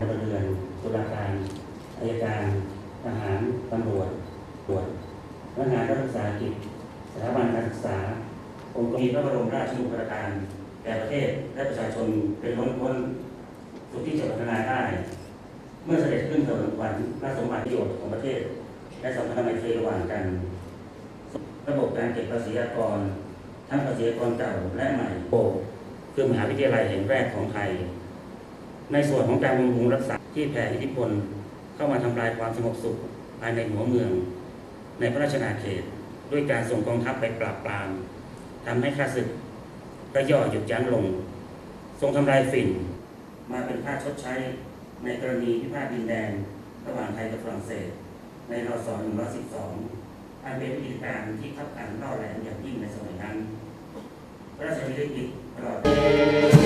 ตุลาการอายการทหารตำรวจตรวจพนักงานรัฐวิสาหกิจสถาบันการศึกษา องค์กรพระบรมราชโองการแก่ประเทศและประชาชนเป็นล้นพ้นสุขที่จะพัฒนาได้ เมื่อเสด็จขึ้นสวรรค์วันพระสมบัติประโยชน์ของประเทศ และสัมพันธไมตรีระหว่างกัน ระบบการเก็บภาษีอากร ทั้งภาษีอากรเก่าและใหม่โบคือมหาวิทยาลัยแห่งแรกของไทย ในส่วนของการบำรุงรักษาที่แผ่อิทธิพลเข้ามาทำลายความสงบสุขภายในหัวเมือง ในพระราชนาเขต ด้วยการส่งกองทัพไปปราบปรามทำให้ข้าศึกระย่อหยุดยั้งลง ทรงทำลายฝิ่น มาเป็นค่าชดใช้ในกรณีพิพาทดินแดนระหว่างไทยกับฝรั่งเศส ในรศ112อันเป็นวิธีการที่ขับขันล่อแหลมอย่างยิ่งในสมัยนั้นพระราชวิริกิตตลอด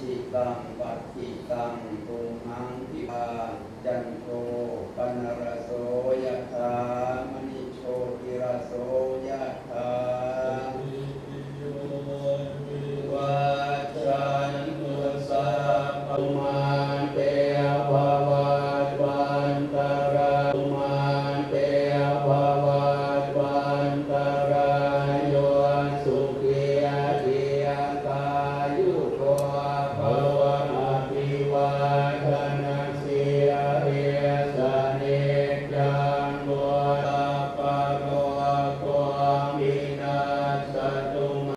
อิชิตังปัจจิตังตุมหังคิปาจันโท